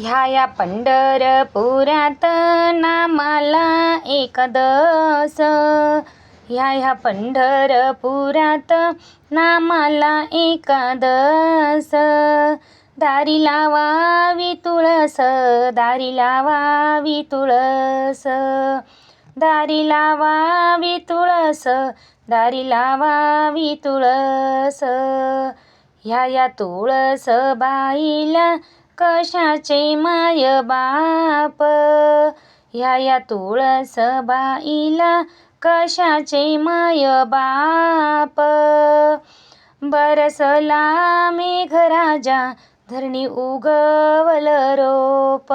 ह्या या पंढरपुरात नामाला एकदस ह्या ह्या पंढरपुरात नामाला एकादस दारी लावावी तुळस दारी लावावी तुळस. दारी लावावी तुळस दारी लावावी तुळस. ह्या या तुळस बाईला कशाचे माय बाप? ह्या या तुळस बाईला कशाचे माय बाप? बरसला मेघराजा धरणी उगवल रोप.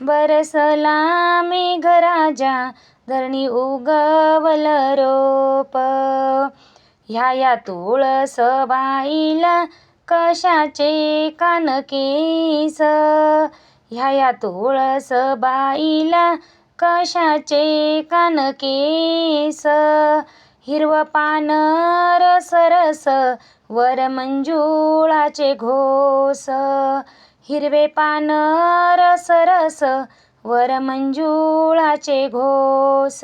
बरसला मेघराजा धरणी उगवल रोप. ह्या या तुळस कशाचे कानकेस ह्या या तुळस बाईला कशाचे कानकेस हिरव पान रस रस वर मंजुळाचे घोस. हिरवे पान रस रस वर मंजुळाचे घोस.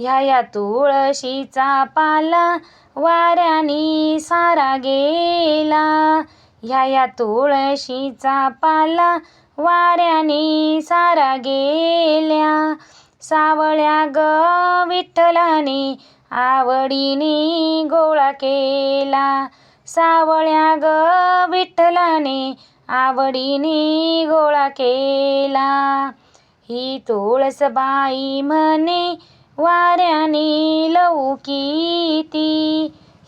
ह्या या तुळशीचा पाला वाऱ्याने सारा गेला. ह्या या तुळशीचा पाला वाऱ्याने सारा गेल्या. सावळ्या ग विठ्ठलाने आवडीने गोळा केला. सावळ्या ग विठ्ठलाने आवडीने गोळा केला. ही तुळसबाई म्हणे वाऱ्याने लवकीती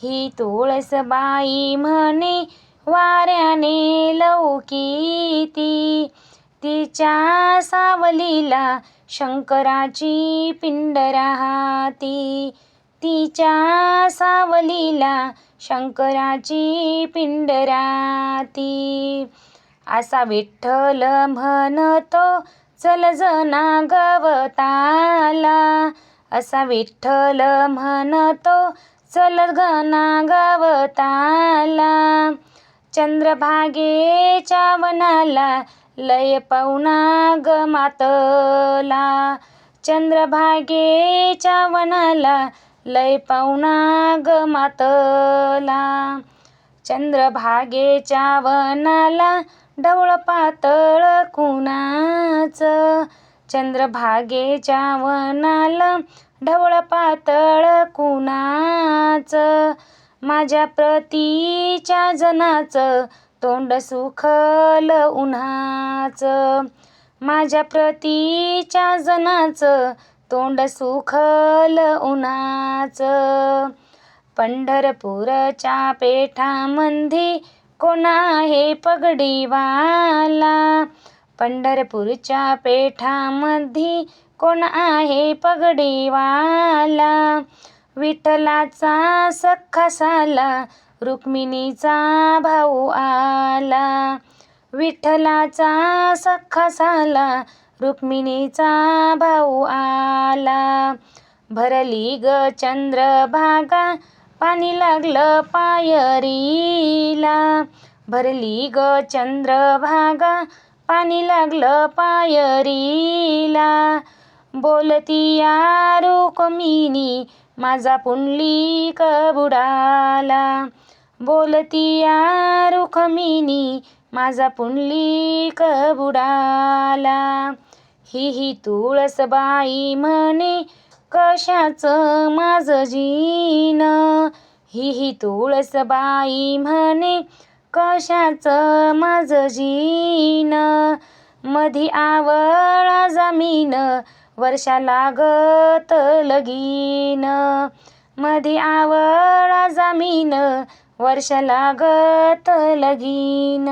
ही तुळसबाई म्हणे वाऱ्याने लवकीती तिच्या सावलीला शंकराची पिंड राहती. तिच्या सावलीला शंकराची पिंड राहती. असा विठ्ठल म्हणतो चल जना गवताला. असा विठ्ठल म्हणतो चल घना गवताला चंद्रभागेच्या वनाला लय पवना ग मातला. चंद्रभागेच्या वनाला लय पवना ग मातला. चंद्रभागेच्या वनाला ढवळ पातळ कुणाचं? चंद्रभागेच्या वनाला ढवळ पातळ कुणाचं? माझ्या प्रतीच्या जनाचं तोंड सुखल उन्हाचं. माझ्या प्रतीच्या जनाच तोंड सुखल उन्हाचं. पंढरपूरच्या पेठामंदी कोणा आहे पगडीवाला? पंढरपूरच्या पेठामध्ये कोण आहे पगडीवाला? विठ्ठलाचा सख्खा साला रुक्मिणीचा भाऊ आला. विठ्ठलाचा सख्खा साला रुक्मिणीचा भाऊ आला. भरली ग चंद्रभागा पाणी लागलं पायरीला. भरली ग चंद्रभागा पाणी लागलं पायरीला. बोलती या रुक्मिणी माझा पुंडली कबुडाला. बोलती या रुक्मिणी माझा पुंडली कबुडाला. ही ही तुळसबाई म्हणे कशाचं माझं जीन? ही ही तुळसबाई म्हणे कशाचं माझं जीन? मधी आवळा जमीन वर्षा लागत लगीन. मधी आवळा जमीन वर्ष लागत लगीन.